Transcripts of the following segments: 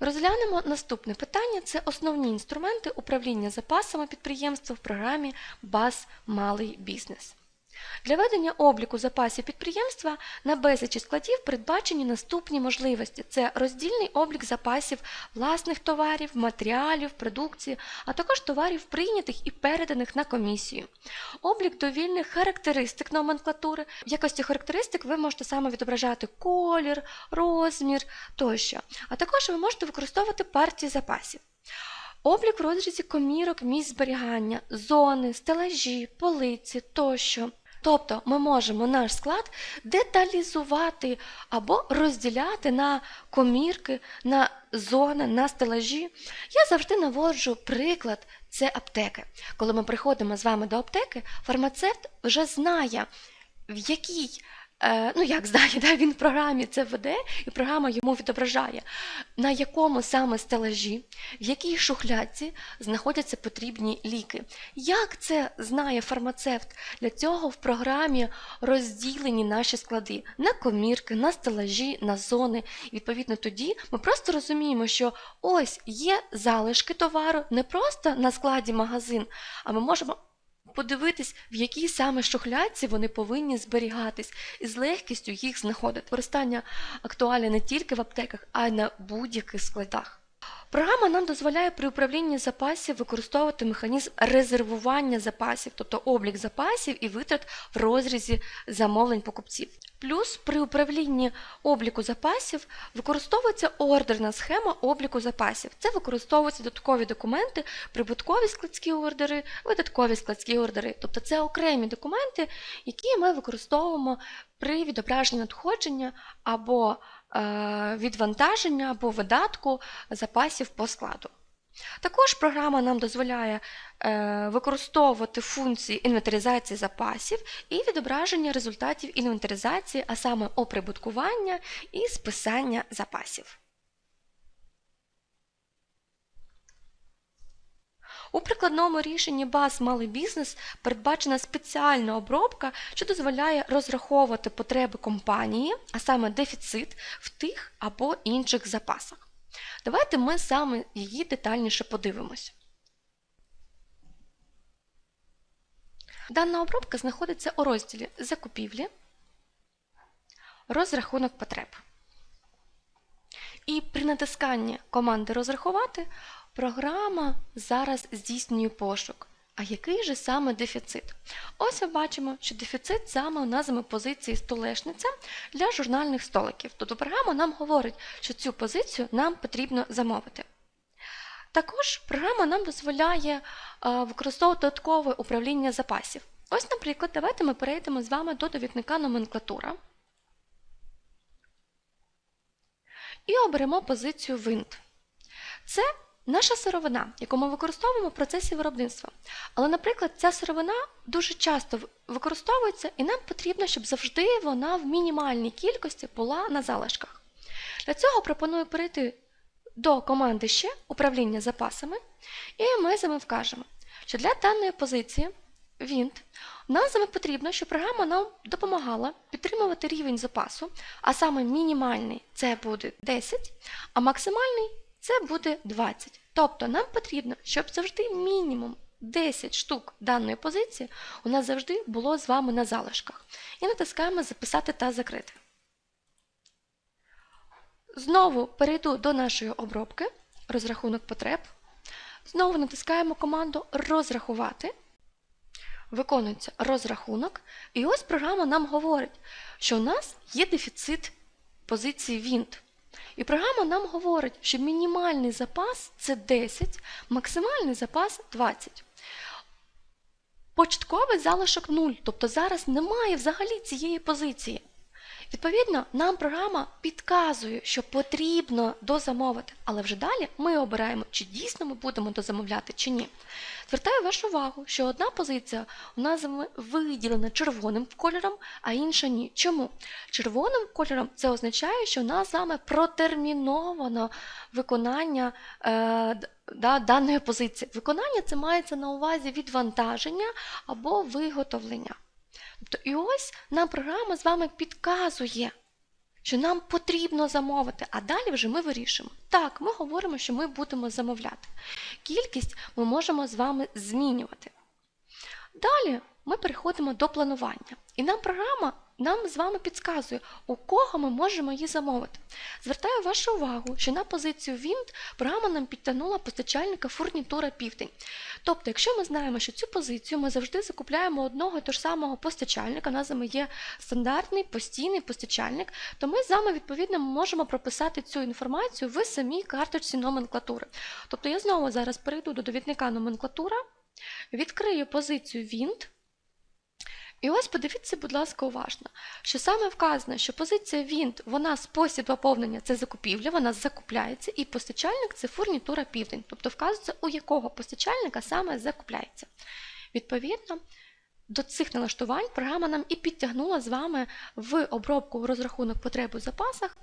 Розглянемо наступне питання: це основні інструменти управління запасами підприємства в програмі БАС Малий бізнес. Для ведення обліку запасів підприємства на безлічі складів передбачені наступні можливості: це роздільний облік запасів власних товарів, матеріалів, продукції, а також товарів прийнятих і переданих на комісію. Облік довільних характеристик номенклатури. В якості характеристик ви можете саме відображати колір, розмір тощо. А також ви можете використовувати партії запасів. Облік в розрізі комірок місць зберігання, зони, стелажі, полиці тощо. Тобто ми можемо наш склад деталізувати або розділяти на комірки, на зони, на стелажі. Я завжди наводжу приклад це аптеки. Коли ми приходимо з вами до аптеки, фармацевт вже знає, в якій. Е, Ну, як знає, да, він в програмі це веде, і програма йому відображає, на якому саме стелажі, в якій шухлядці знаходяться потрібні ліки. Як це знає фармацевт? Для цього в програмі розділені наші склади на комірки, на стелажі, на зони. Відповідно тоді ми просто розуміємо, що ось є залишки товару не просто на складі магазин, а ми можемо. Подивитись, в якій саме шухлядці вони повинні зберігатись, і з легкістю їх знаходити. Використання актуальне не тільки в аптеках, а й на будь-яких складах. Програма нам дозволяє при управлінні запасів використовувати механізм резервування запасів, тобто облік запасів і витрат в розрізі замовлень покупців. Плюс при управлінні обліку запасів використовується ордерна схема обліку запасів. Це використовуються додаткові документи, прибуткові складські ордери, видаткові складські ордери. Тобто це окремі документи, які ми використовуємо при відображенні надходження або відвантаження або видатку запасів по складу. Також програма нам дозволяє е, використовувати функції інвентаризації запасів і відображення результатів інвентаризації, а саме оприбуткування і списання запасів. У прикладному рішенні БАС Малий бізнес передбачена спеціальна обробка, що дозволяє розраховувати потреби компанії, а саме дефіцит в тих або інших запасах. Давайте ми саме її детальніше подивимось. Дана обробка знаходиться у розділі Закупівлі, розрахунок потреб. І при натисканні команди Розрахувати програма зараз здійснює пошук. А який же саме дефіцит? Ось ми бачимо, що дефіцит саме у назвами позиції столешниця для журнальних столиків. Тобто програма нам говорить, що цю позицію нам потрібно замовити. Також програма нам дозволяє е, використовувати додаткове управління запасів. Ось, наприклад, давайте ми перейдемо з вами до довідника номенклатура і оберемо позицію винт. Це наша сировина, яку ми використовуємо в процесі виробництва. Але, наприклад, ця сировина дуже часто використовується, і нам потрібно, щоб завжди вона в мінімальній кількості була на залишках. Для цього пропоную перейти до команди ще управління запасами, і ми з вами вкажемо, що для даної позиції Вінт нам з вами потрібно, щоб програма нам допомагала підтримувати рівень запасу, а саме мінімальний це буде 10, а максимальний це буде 20. Тобто нам потрібно, щоб завжди мінімум 10 штук даної позиції у нас завжди було з вами на залишках. І натискаємо Записати та закрити. Знову перейду до нашої обробки, розрахунок потреб. Знову натискаємо команду Розрахувати. Виконується розрахунок. І ось програма нам говорить, що у нас є дефіцит позиції Вінт. І програма нам говорить, що мінімальний запас це 10, максимальний запас 20. Початковий залишок 0, тобто зараз немає взагалі цієї позиції. Відповідно, нам програма підказує, що потрібно дозамовити, але вже далі ми обираємо, чи дійсно ми будемо дозамовляти, чи ні. Звертаю вашу увагу, що одна позиція у нас виділена червоним кольором, а інша ні. Чому? Червоним кольором це означає, що у нас вами протерміновано виконання е, да, даної позиції. Виконання це мається на увазі відвантаження або виготовлення. Тобто, і ось нам програма з вами підказує, що нам потрібно замовити, а далі вже ми вирішимо. Так, ми говоримо, що ми будемо замовляти. Кількість ми можемо з вами змінювати. Далі ми переходимо до планування. І нам програма нам з вами підказує, у кого ми можемо її замовити. Звертаю вашу увагу, що на позицію Wind програма нам підтягнула постачальника фурнітура Південь. Тобто, якщо ми знаємо, що цю позицію ми завжди закупляємо одного і того ж самого постачальника, у нас є стандартний постійний постачальник, то ми з вами відповідно можемо прописати цю інформацію в самій карточці номенклатури. Тобто я знову зараз перейду до довідника номенклатура, відкрию позицію Wind, і ось подивіться, будь ласка, уважно, що саме вказано, що позиція Вінт, вона спосіб поповнення це закупівля, вона закупляється, і постачальник це фурнітура південь, тобто вказується, у якого постачальника саме закупляється. Відповідно, до цих налаштувань програма нам і підтягнула з вами в обробку розрахунок потреб у запасах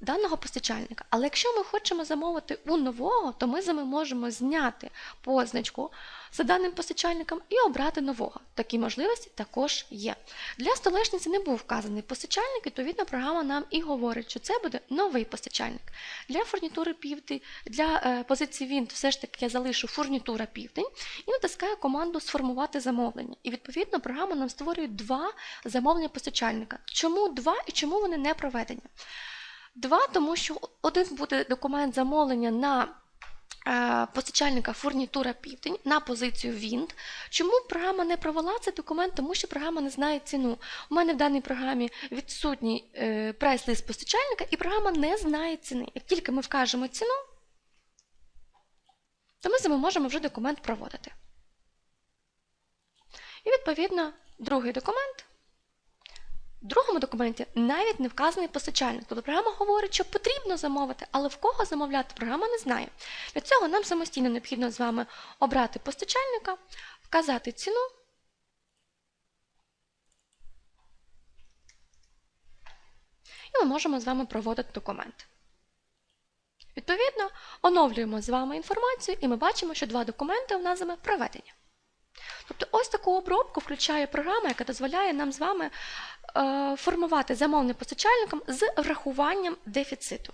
даного постачальника. Але якщо ми хочемо замовити у нового, то ми з вами можемо зняти позначку за даним постачальником і обрати нового. Такі можливості також є. Для столешниці не був вказаний постачальник, відповідно, програма нам і говорить, що це буде новий постачальник. Для фурнітури південь, для е, позиції Wind все ж таки я залишу фурнітура південь і натискаю команду Сформувати замовлення. І відповідно програма нам створює два замовлення постачальника. Чому два і чому вони не проведені? Два, тому що один буде документ замовлення на е, постачальника фурнітура південь на позицію Wind. Чому програма не провела цей документ? Тому що програма не знає ціну. У мене в даній програмі відсутній е, прайс-лист постачальника, і програма не знає ціни. Як тільки ми вкажемо ціну, то ми з вами можемо вже документ проводити. І відповідно другий документ. В другому документі навіть не вказаний постачальник. Тобто програма говорить, що потрібно замовити, але в кого замовляти програма не знає. Для цього нам самостійно необхідно з вами обрати постачальника, вказати ціну. І ми можемо з вами проводити документ. Відповідно, оновлюємо з вами інформацію, і ми бачимо, що два документи у нас з вами проведені. Тобто ось таку обробку включає програма, яка дозволяє нам з вами е, формувати замовлення постачальникам з врахуванням дефіциту.